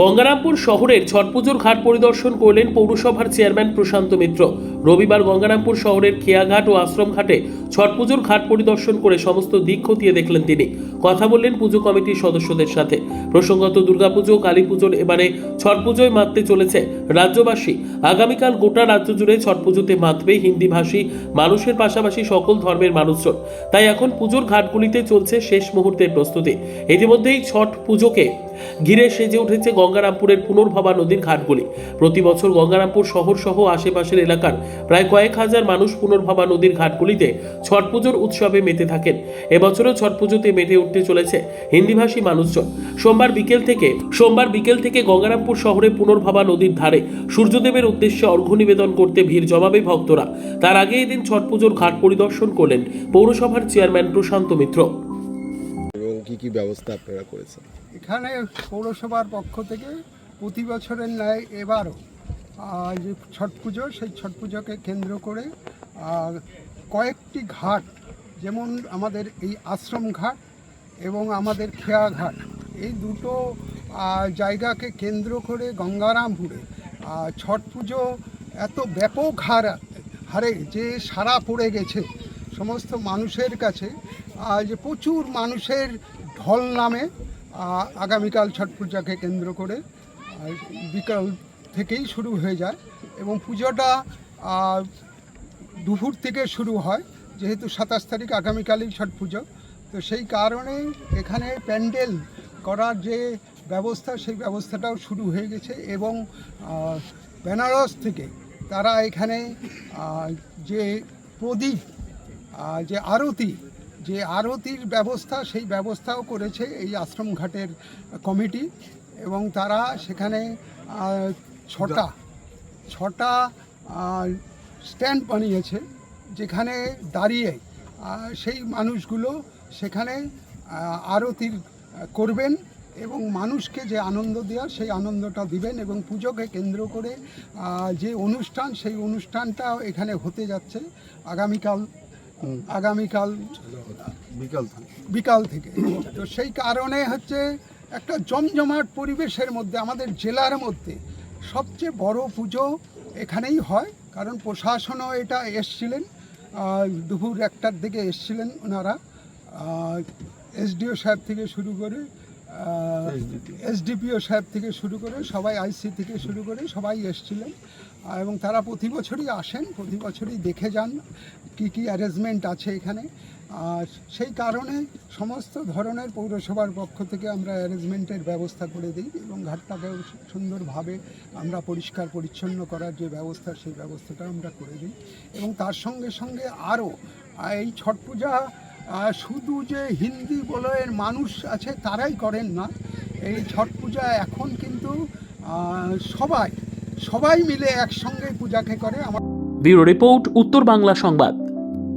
গঙ্গারামপুর শহরের ছট পুজোর ঘাট পরিদর্শন করলেন পৌরসভার চেয়ারম্যান প্রশান্ত মিত্র। রবিবার গঙ্গারামপুর শহরের খেয়াঘাট ও আশ্রম ঘাটে ছট পুজোর ঘাট পরিদর্শন করে সমস্ত দিক খতিয়ে দেখলেন তিনি। কথা বললেন পুজো কমিটির সদস্যদের সাথে। প্রসঙ্গত দুর্গাপুজো কালী পুজোর এবারে ছট পুজোয় মাততে চলেছে রাজ্যবাসী। আগামীকাল গোটা রাজ্য জুড়ে ছট পুজোতে মাতবে হিন্দিভাষী মানুষের পাশাপাশি সকল ধর্মের মানুষজন। তাই এখন পুজোর ঘাটগুলিতে চলছে শেষ মুহূর্তের প্রস্তুতি। ইতিমধ্যেই ছট পুজোকে ঘিরে সেজে উঠেছে গঙ্গারামপুরের পুনর্ভবা নদীর ঘাটগুলি। প্রতি বছর গঙ্গারামপুর শহর সহ আশেপাশের এলাকার প্রায় কয়েক হাজার মানুষ পুনর্ভবা নদীর ঘাটগুলিতে ছট পুজোর উৎসবে মেতে থাকেন। এবছরও ছট পুজোতে মেতে উঠতে চলেছে হিন্দিভাষী মানুষজন। সোমবার বিকেল থেকে, সোমবার বিকেল থেকে গঙ্গারামপুর শহরে পুনর্ভবা নদীর ধারে সূর্যদেবের উদ্দেশ্যে অর্ঘ্য নিবেদন করতে ভিড় জমাবে ভক্তরা। তার আগে এদিন ছট পুজোর ঘাট পরিদর্শন করলেন পৌরসভার চেয়ারম্যান প্রশান্ত মিত্র। কি ব্যবস্থা আপনারা করেছেন? এখানে পৌরসভার পক্ষ থেকে প্রতি বছরের ন্যায় এবারও যে ছট পুজো, সেই ছট পুজোকে কেন্দ্র করে কয়েকটি ঘাট, যেমন আমাদের এই আশ্রম ঘাট এবং আমাদের খেয়া ঘাট, এই দুটো জায়গাকে কেন্দ্র করে গঙ্গারামপুরে ছট পুজো এত ব্যাপক হার, হারে যে সারা পড়ে গেছে, সমস্ত মানুষের কাছে যে প্রচুর মানুষের ঢল নামে আগামীকাল ছট পূজাকে কেন্দ্র করে বিকাল থেকেই শুরু হয়ে যায় এবং পুজোটা দুপুর থেকে শুরু হয়, যেহেতু সাতাশ তারিখ আগামীকালই ছট পুজো। তো সেই কারণেই এখানে প্যান্ডেল করার যে ব্যবস্থা, সেই ব্যবস্থাটাও শুরু হয়ে গেছে এবং বেনারস থেকে তারা এখানে যে প্রদীপ যে আরতি যে আরতির ব্যবস্থা, সেই ব্যবস্থাও করেছে এই আশ্রম ঘাটের কমিটি এবং তারা সেখানে ছটা ছটা স্ট্যান্ড বানিয়েছে যেখানে দাঁড়িয়ে সেই মানুষগুলো সেখানে আরতির করবেন এবং মানুষকে যে আনন্দ দেওয়া সেই আনন্দটা দিবেন এবং পুজোকে কেন্দ্র করে যে অনুষ্ঠান, সেই অনুষ্ঠানটাও এখানে হতে যাচ্ছে। আগামীকাল আগামীকাল বিকাল থেকে। বিকাল থেকে। তো সেই কারণে হচ্ছে একটা জমজমাট পরিবেশের মধ্যে আমাদের জেলার মধ্যে সবচেয়ে বড় পুজো এখানেই হয়। কারণ প্রশাসনও এটা এসছিলেন। দুপুর একটার দিকে এসছিলেন ওনারা। এসডিও সাহেব থেকে শুরু করে এসডিপিও সাহেব থেকে শুরু করে সবাই আইসি থেকে শুরু করে সবাই এসছিলেন। এবং তারা প্রতি বছরই আসেন, প্রতি বছরই দেখে যান কি কি অ্যারেঞ্জমেন্ট আছে এখানে। আর সেই কারণে সমস্ত ধরনের পৌরসভার পক্ষ থেকে আমরা অ্যারেঞ্জমেন্টের ব্যবস্থা করে দিই এবং ঘাটটাকেও সুন্দরভাবে আমরা পরিষ্কার, পরিচ্ছন্ন করার যে ব্যবস্থা, সেই ব্যবস্থাটা আমরা করে দিই। এবং তার সঙ্গে সঙ্গে আরও এই ছট পূজা শুধু যে হিন্দি বলয়ের মানুষ আছে, তারাই করেন না। এই ছট পূজা এখন কিন্তু সবাই সবাই মিলে একসঙ্গে পূজাকে করে। আমার ব্যুরো রিপোর্ট, উত্তর বাংলা সংবাদ।